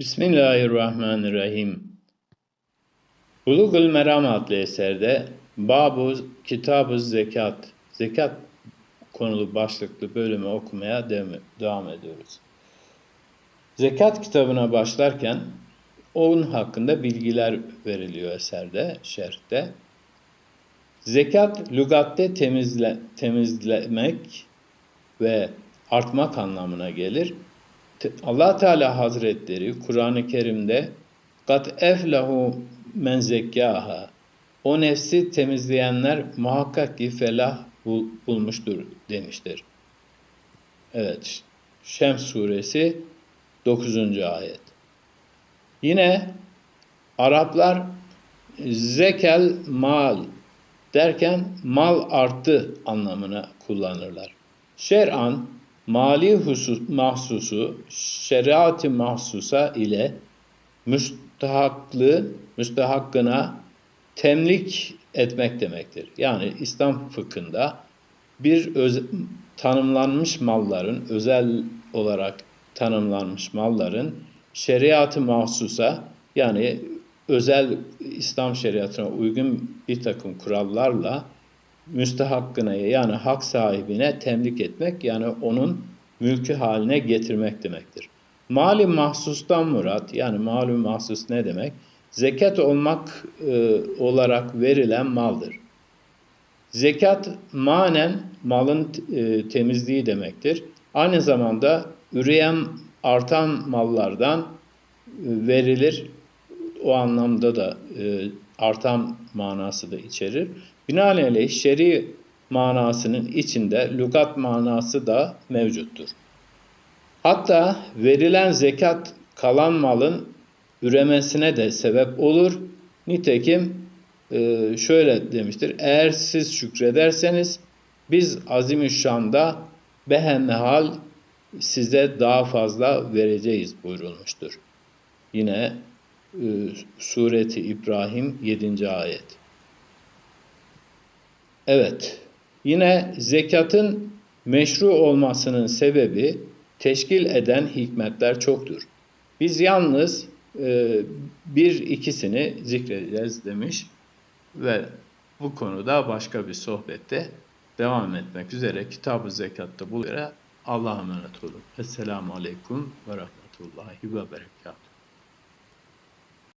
Bismillahirrahmanirrahim. Bulugul Meram adlı eserde Babu Kitab-ı Zekat, zekat konulu başlıklı bölümü okumaya devam, ediyoruz. Zekat kitabına başlarken onun hakkında bilgiler veriliyor eserde, şerhte. Zekat lügatte temizle, temizlemek ve artmak anlamına gelir. Allah Teala Hazretleri Kur'an-ı Kerim'de kat eflahu men zekkaha o nefsi temizleyenler muhakkak ki felah bul, bulmuştur demiştir. Evet. Şems suresi 9. ayet. Yine Araplar zekel mal derken mal arttı anlamına kullanırlar. Şer'an mali husus, mahsusu şeriat-ı mahsusa ile müstahaklı, müstahakkına temlik etmek demektir. Yani İslam fıkhında bir öz, tanımlanmış malların, özel olarak tanımlanmış malların şeriat-ı mahsusa yani özel İslam şeriatına uygun bir takım kurallarla müstehakkına yani hak sahibine temlik etmek yani onun mülkü haline getirmek demektir. Mali mahsustan murat yani malum mahsus ne demek? Zekat olmak e, olarak verilen maldır. Zekat manen malın e, temizliği demektir. Aynı zamanda üreyen artan mallardan e, verilir. O anlamda da e, artan manası da içerir. Binaenaleyh şer'i manasının içinde lügat manası da mevcuttur. Hatta verilen zekat kalan malın üremesine de sebep olur. Nitekim e, şöyle demiştir. Eğer siz şükrederseniz biz azimüşşanda behemehal size daha fazla vereceğiz buyurulmuştur. Yine Sureti İbrahim 7. ayet. Evet, yine zekatın meşru olmasının sebebi teşkil eden hikmetler çoktur. Biz yalnız e, bir ikisini zikredeceğiz demiş ve bu konuda başka bir sohbette devam etmek üzere Kitab-ı Zekat'ta buluşarak Allah'a emanet olun. Esselamu Aleyküm ve Rahmetullahi ve Berekatuhu.